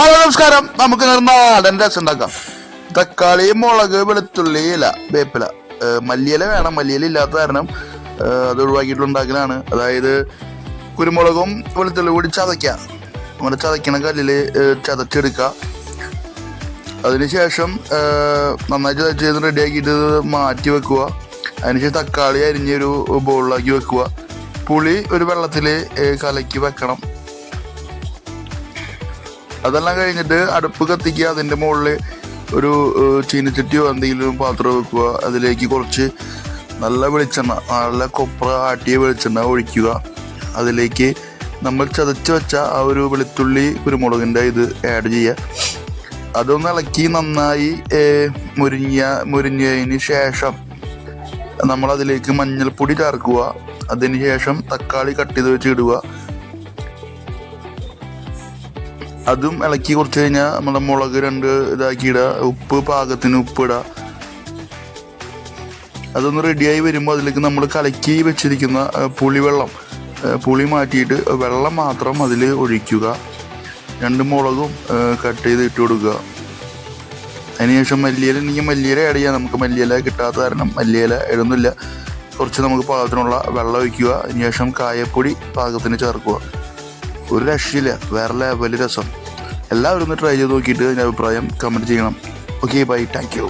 Hello നമസ്കാരം. നമുക്ക് നാടൻ രസം ഉണ്ടാക്കാം. തക്കാളി മുളക് വെളുത്തുള്ളി ഇല വേപ്പില. മല്ലിയില വേണം. മല്ലിയില ഇല്ലാത്ത കാരണം അത് ഒഴിവാക്കിയിട്ടുണ്ടാക്കലാണ് അതായത് കുരുമുളകും വെളുത്തുള്ളി കൂടി ചതയ്ക്കുക. നമ്മുടെ ചതയ്ക്കണ കല്ലിൽ ചതച്ചെടുക്കുക. അതിനുശേഷം നന്നായി ചതച്ച് റെഡി ആക്കിയിട്ട് മാറ്റി വെക്കുക. അതിനുശേഷം തക്കാളി അരിഞ്ഞൊരു ബോളിലാക്കി വെക്കുക. പുളി ഒരു വെള്ളത്തിൽ കലക്കി വെക്കണം. അതെല്ലാം കഴിഞ്ഞിട്ട് അടുപ്പ് കത്തിക്കുക അതിന്റെ മുകളിൽ ഒരു ചീനിച്ചട്ടിയോ എന്തെങ്കിലും പാത്രം വെക്കുക അതിലേക്ക് കുറച്ച് നല്ല വെളിച്ചെണ്ണ നല്ല കൊപ്ര ആട്ടിയ വെളിച്ചെണ്ണ ഒഴിക്കുക. അതിലേക്ക് നമ്മൾ ചതച്ച് വെച്ച ആ ഒരു വെളുത്തുള്ളി കുരുമുളകിന്റെ ഇത് ആഡ് ചെയ്യുക. അതൊന്ന് ഇളക്കി നന്നായി മുരിഞ്ഞ മുരിഞ്ഞതിന് ശേഷം നമ്മൾ അതിലേക്ക് മഞ്ഞൾപ്പൊടി ചേർക്കുക. അതിന് ശേഷം തക്കാളി കട്ട് ചെയ്ത് വെച്ച് ഇടുക അതും ഇളക്കി കുറച്ച് കഴിഞ്ഞാൽ നമ്മുടെ മുളക് രണ്ട് ഇതാക്കി ഉപ്പ് പാകത്തിന് ഉപ്പ് ഇടുക അതൊന്ന് റെഡിയായി വരുമ്പോൾ അതിലേക്ക് നമ്മൾ കലക്കി വെച്ചിരിക്കുന്ന പുളി പുളിവെള്ളം പുളി മാറ്റിയിട്ട് വെള്ളം മാത്രം അതിൽ ഒഴിക്കുക. രണ്ട് മുളകും കട്ട് ചെയ്ത് ഇട്ട് കൊടുക്കുക. അതിനുശേഷം മല്ലിയില ഉണ്ടെങ്കിൽ മല്ലിയില ആഡ് ചെയ്യാം. നമുക്ക് മല്ലിയില കിട്ടാത്ത കാരണം മല്ലിയില ഇടുന്നില്ല. കുറച്ച് നമുക്ക് പാകത്തിനുള്ള വെള്ളം ഒഴിക്കുക. അതിനുശേഷം കായപ്പൊടി പാകത്തിന് ചേർക്കുക. ഒരു രക്ഷയില്ല. വേറെ ലെവൽ രസം. എല്ലാവരും ഒന്ന് ട്രൈ ചെയ്ത് നോക്കിയിട്ട് അതിന്റെ അഭിപ്രായം കമന്റ് ചെയ്യണം. Okay bye thank you